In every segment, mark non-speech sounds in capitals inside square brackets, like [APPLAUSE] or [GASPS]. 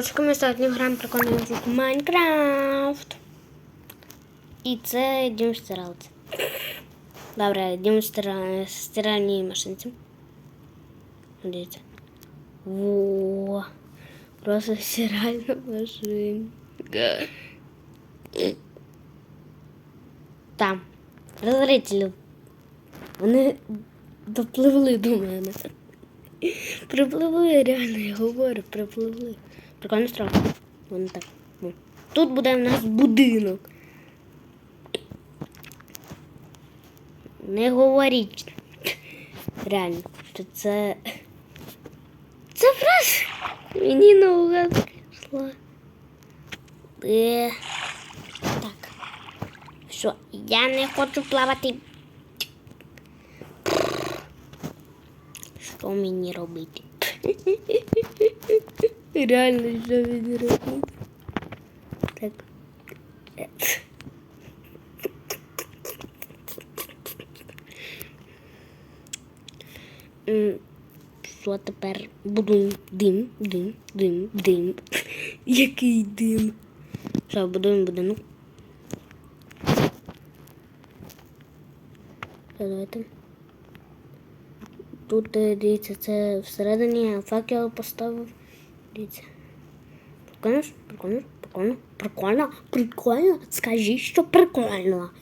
Коротше, ми сьогодні граємо прикольний звук Майнкрафт. І це дім стиралці. Добре, дім стира... стиральній машинці. Дивіться. Во. Просто стиральна машинка. Там. Розрителі. Вони допливли до мене. Припливли, реально, я говорю, припливли. Прикольно страх. Вони так. ну. Тут буде в нас будинок. Не говоріть. Реально, що це. Це просто мені на прийшла. Е. Так. Що, я не хочу плавати. Що мені робити? [LAUGHS] Реально, що мені робити? Так. Е. М, Що тепер? Будуємо дим, дим, дим, дим. Який дим? Що, будуємо будинок? Що, давайте. Тут е, дивіться, це всередині я факел поставив. Дивіться. Прикольно, прикольно, прикольно, прикольно, прикольно. Скажи, що прикольно. [LAUGHS]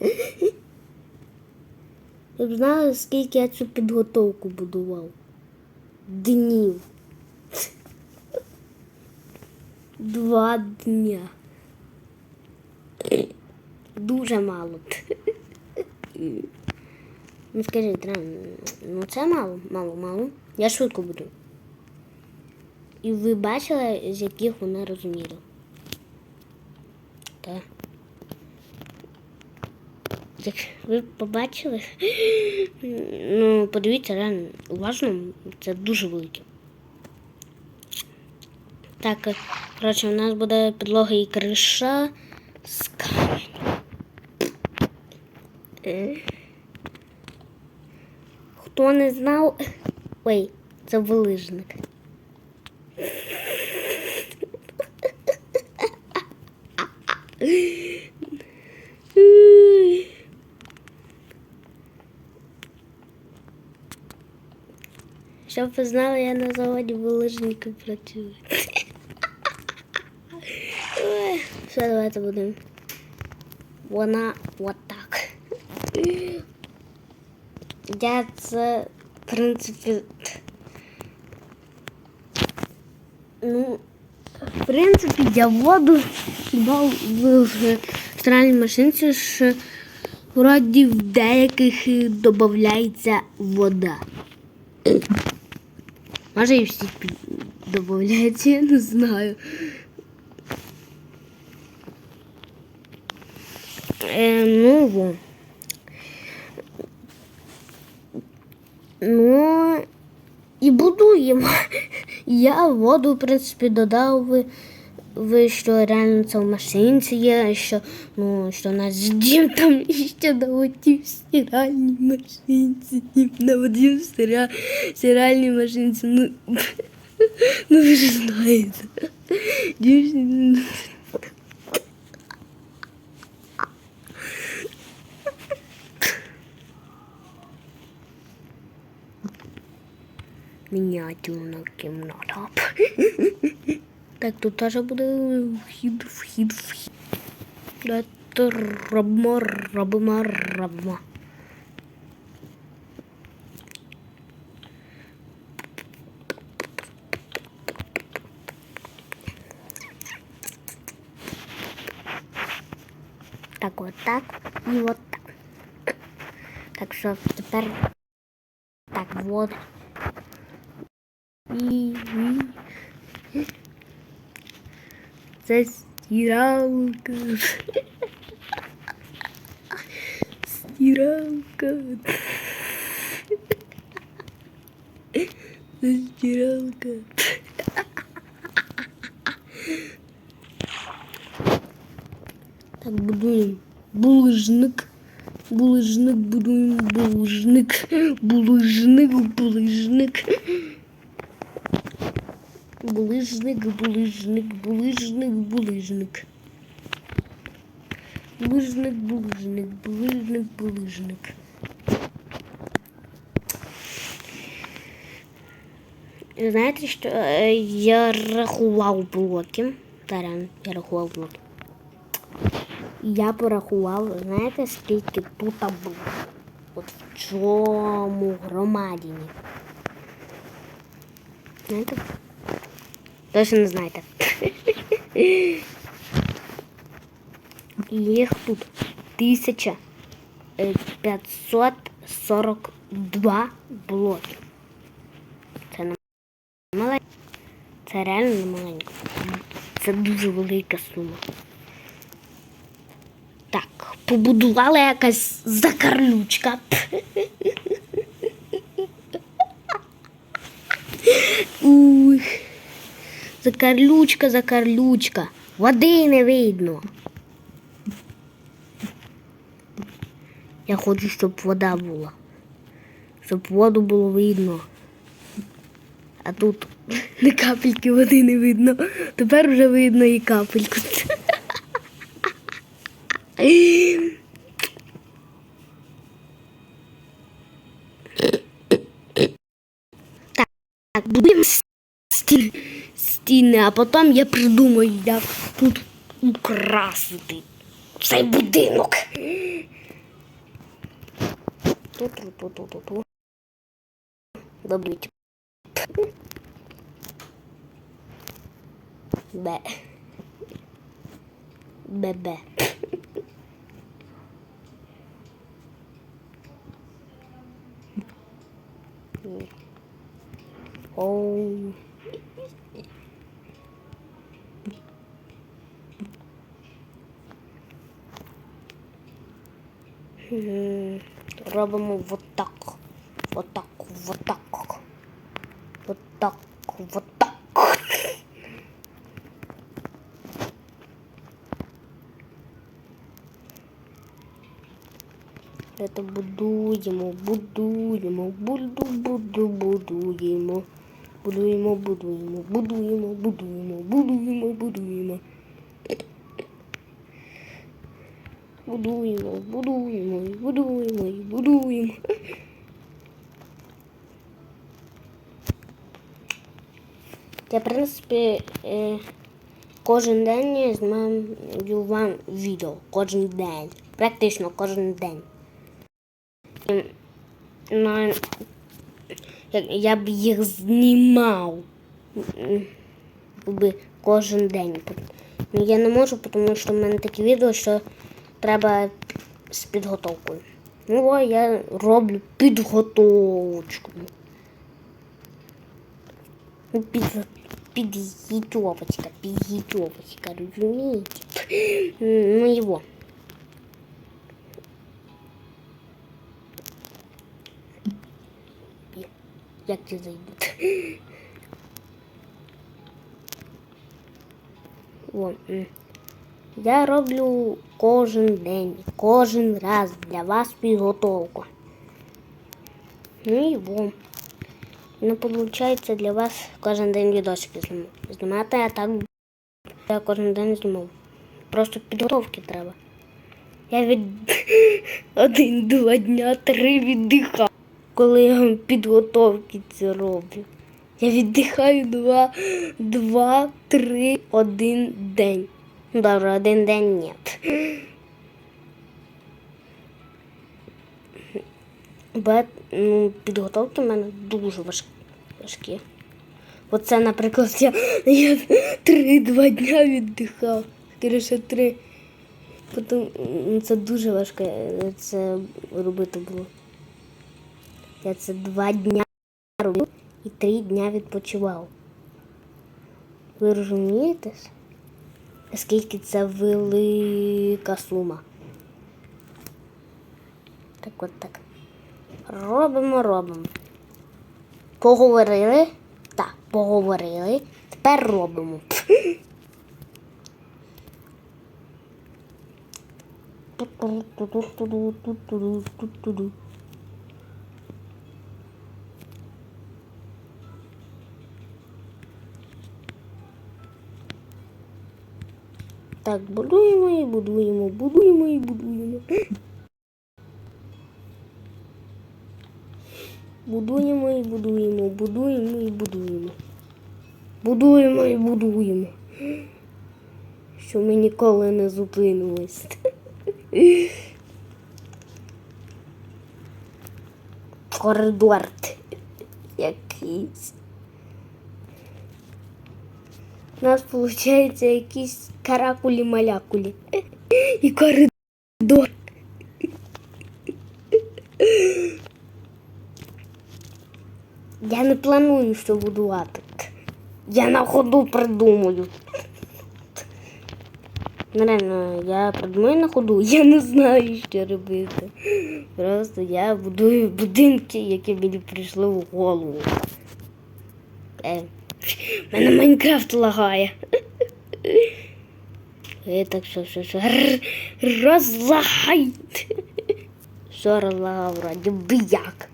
Я б знала, скільки я цю підготовку будував. Днів. [LAUGHS] Два дня. [LAUGHS] Дуже мало. Ну скажіть, ну це мало, мало, мало. Я швидко буду. І ви бачили, з яких вона розмірів? Так. Як ви побачили? Ну, подивіться, реально, уважно, це дуже велике. Так, е, коротше, у нас буде підлога і криша з каменю. Е. Хто не знав. Ой, це вилижник. Щоб ви знали, я на заводі вилижника працюю. Все, давайте будемо. Вона отак. Я це, в принципі. Ну, в принципі, я воду хіба в стиральній машинці ж вроді в деяких додається вода. Може і всі додається, я не знаю. Е, ну, во. Ну, і будуємо. [LAUGHS] Я воду, в принципі, додав, Ви, що реально це в машинці є, що, ну, що наш дім там ще наводів в стиральній машинці, наводів в стира, стиральній машинці. Ну, [LAUGHS] ну ви ж знаєте. Дім, Мініатюрна кімната. Так, тут теж буде вхід, вхід, вхід. Давайте робимо, робимо, робимо. Так, от так і от так. Так що тепер так, вот. І, і. Стиралка. Стиралка. Стиралка. Так, будуємо булыжник. Булыжник, будуємо булыжник. Булыжник, булыжник. Булижник, булижник, булижник, булижник. Булижник, булижник, булижник, булижник. Знаєте, що е, я рахував блоки. Таран, я рахував блоки. Я порахував, знаєте, скільки тут було? От в цьому громадіні. Знаєте? Точно не знаєте. Їх тут 1542 блоки. Це не маленько. Це реально не маленько. Це дуже велика сума. Так, побудувала якась закарлючка. Ух. Закарлючка, закарлючка. Води не видно. Я хочу, щоб вода була. Щоб воду було видно. А тут [LAUGHS] не капельки води не видно. Тепер вже видно і капельку. [LAUGHS] Так, будемо стіни, стіни, а потім я придумаю, як тут украсити цей будинок. Добріть. Бе. Бе-бе. Оу. Робимо вот так. Вот так, вот так. Вот так, вот так. Это будуємо, будуємо, буду, буду, будуємо. Будуємо, будуємо, будуємо, будуємо, будуємо, будуємо. Будуємо, будуємо, будуємо, будуємо. Я, в принципі, е, кожен день я знімаю вам відео. Кожен день. Практично кожен день. Ну, я, б їх знімав кожен день. Ну, я не можу, тому що в мене такі відео, що треба з підготовкою. Ну, а я роблю підготовочку. Ну, Під, підготовочка, підготовочка, розумієте? Ну, його. Як ти зайдуть? М. Я роблю кожен день, кожен раз для вас підготовку. Ну і во. Ну, виходить, для вас кожен день відосики. Знімати я так я кожен день зніму. Просто підготовки треба. Я від [LAUGHS] один-два дня, три віддихаю, коли я підготовки це роблю. Я віддихаю два, два, три, один день. Ну, Добре, один день ні. Бо ну, підготовки в мене дуже важ- важкі. Оце, наприклад, я, я три-два дня віддихав. Скоріше три. Потім це дуже важко це робити було. Я це два дня робив і три дня відпочивав. Ви розумієте? Скільки це велика сума? Так от так. Робимо, робимо. Поговорили? Так, поговорили. Тепер робимо. Ту-ту-ту-ту-ту-ту-ту-ту-ту-ту. Так, будуємо і будуємо, будуємо і будуємо. Будуємо і будуємо, будуємо і будуємо. Будуємо і будуємо. Що ми ніколи не зупинимось. Коридор якийсь. У нас виходить якісь каракулі-малякулі. [LAUGHS] І коридор. [LAUGHS] Я не планую, що будувати. Я на ходу придумаю. Ну, реально, я придумаю на ходу, [LAUGHS] я не знаю, що робити. Просто я будую будинки, які мені прийшли в голову. Е, мене Майнкрафт лагає. Е, так що, що, що, р- розлагай. Що розлагав, вроді би як.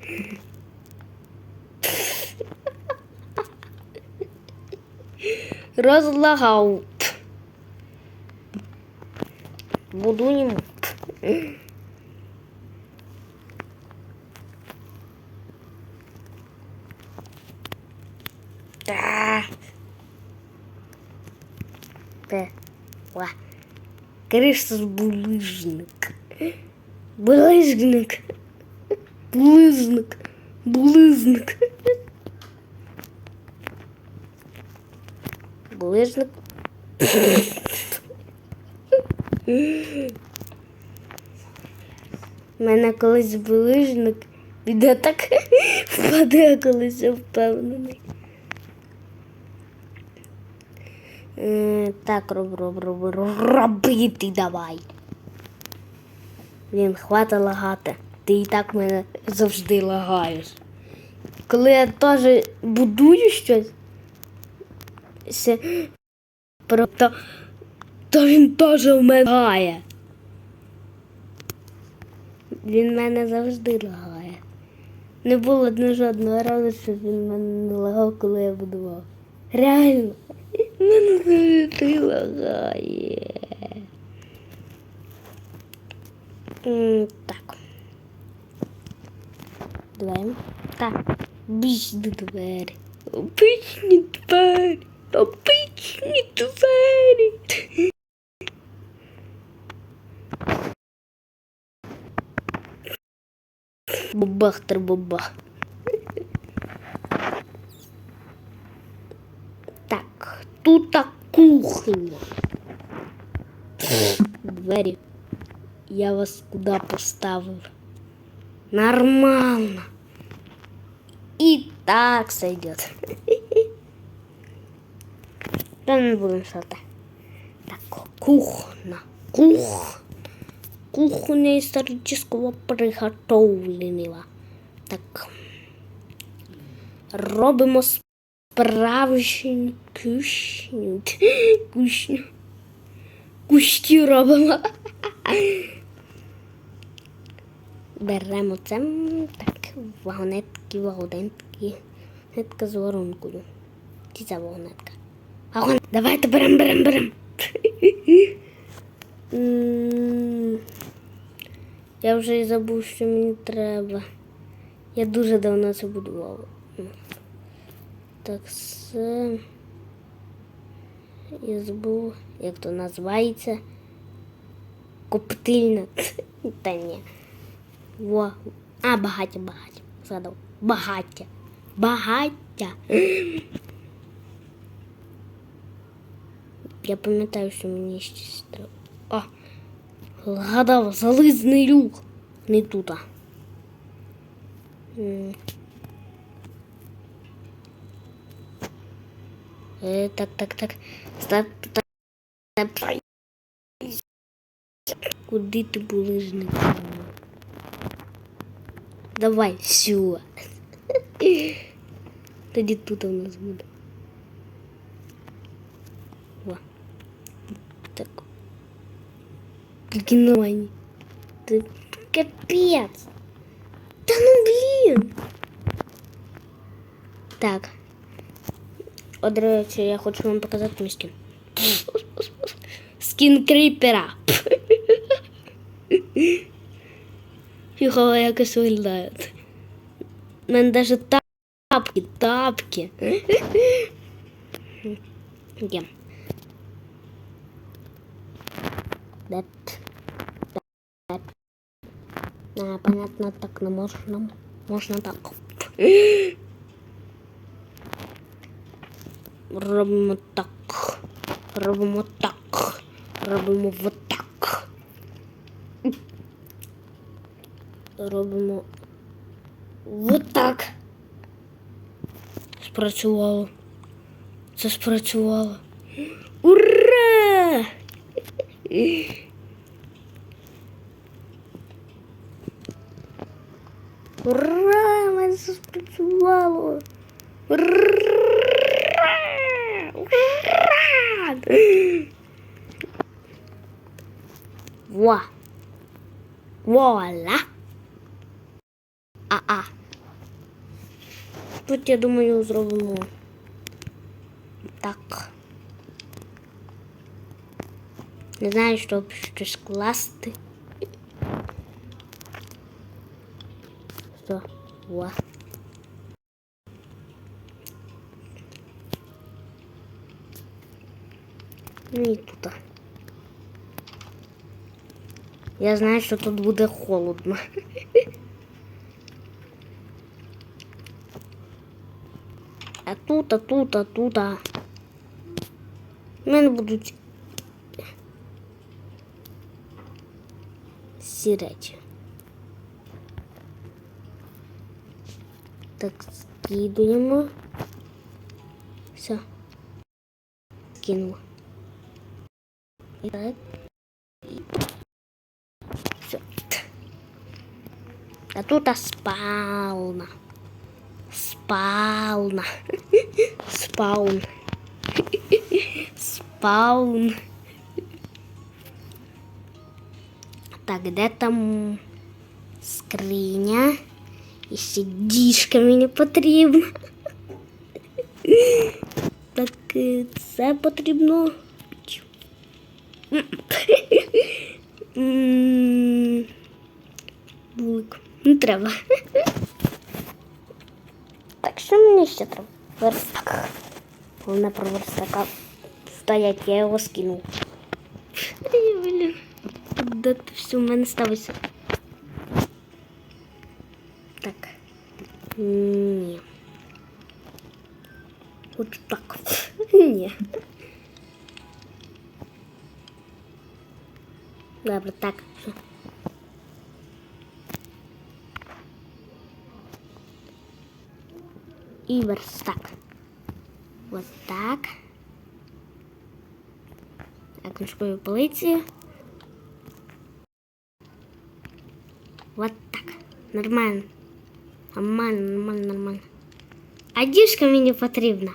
Розлагав. Будуємо. Та. Те. Ла. Кришта булыжник. Булыжник. Булыжник. Булыжник. Булыжник. У мене колись булижник, він так впаде колись я впевнений. так, роб, роб, роб, роб, робити давай. Блін, хвата лагати. Ти і так мене завжди лагаєш. Коли я теж будую щось, то, то він теж в мене лагає. Він мене завжди лагає. Не було жодного разу, щоб він мене не лагав, коли я будував. Реально. Мене завжди. Так. Давай. Так. Обичні двері. Обичні двері. Обичні двері. Бабах тут кухня. Двері. Я вас куди поставив? Нормально. І так сойдет. Да не будем шатать. Так, кухня. Кухня. Кухня исторического приготовлення. Так. Робимо справжню кушню. Кушню. Кущі робимо. Беремо це. Так, вагонетки, вагонетки. Нитка з воронкою. Чи це вагонетка? Вагон. Давайте берем, берем, берем. Я вже і забув, що мені треба. Я дуже давно це будувала. М. Так, це. Як то називається. Коптильна. [LAUGHS] Та ні. Во. А, багаття, багаття. Згадав. Багаття. Багаття. [GASPS] Я пам'ятаю, що мені щось треба. О, згадав, зализний люк. Не тут. а. М. Е, так, так, так. Стоп, стоп, стоп. Куди ти булижник? Давай, все. Тоді тут у нас буде. О. Так. Тільки нормальні. Ти капець. Та ну блін. Так. От, до речі, я хочу вам показати мій скін. Скін скін кріпера. Його якось виглядає. У мене навіть тапки, тапки. Є. Дет. Дет. А, понятно, так не можна. Можна так. Робимо так. Робимо так. Робимо вот так. Робимо вот так. Спрацювало. Це спрацювало. Ура! Ура! Мене це спрацювало! Ура! Во! Вуаля! А-а. Тут, я думаю, зробимо так. Не знаю, щоб щось класти. Що? Во. Ну і тут. Я знаю, що тут буде холодно. А тут, а тут, а тут. А... У мене будуть сіречі. Так, скидуємо. Все. Скинула. І так. І... Все. А тут а спауна. Спауна. [LAUGHS] Спаун. [LAUGHS] Спаун. Так, де там скриня? І ще діжка мені потрібна. [LAUGHS] Так, е, це потрібно. Булик. Не треба. Так, що мені ще треба? Верстак. Головне про верстака стоять, я його скинув. Блін. Де ти все в мене ставиться? І верстак. Вот так. Книжкові полиці. Вот так. Нормально. Нормально, нормально, нормально. А діжка мені потрібна.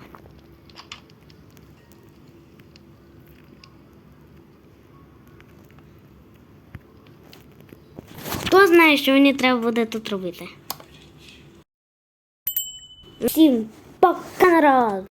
Хто знає, що мені треба буде тут робити? Всім пока народ!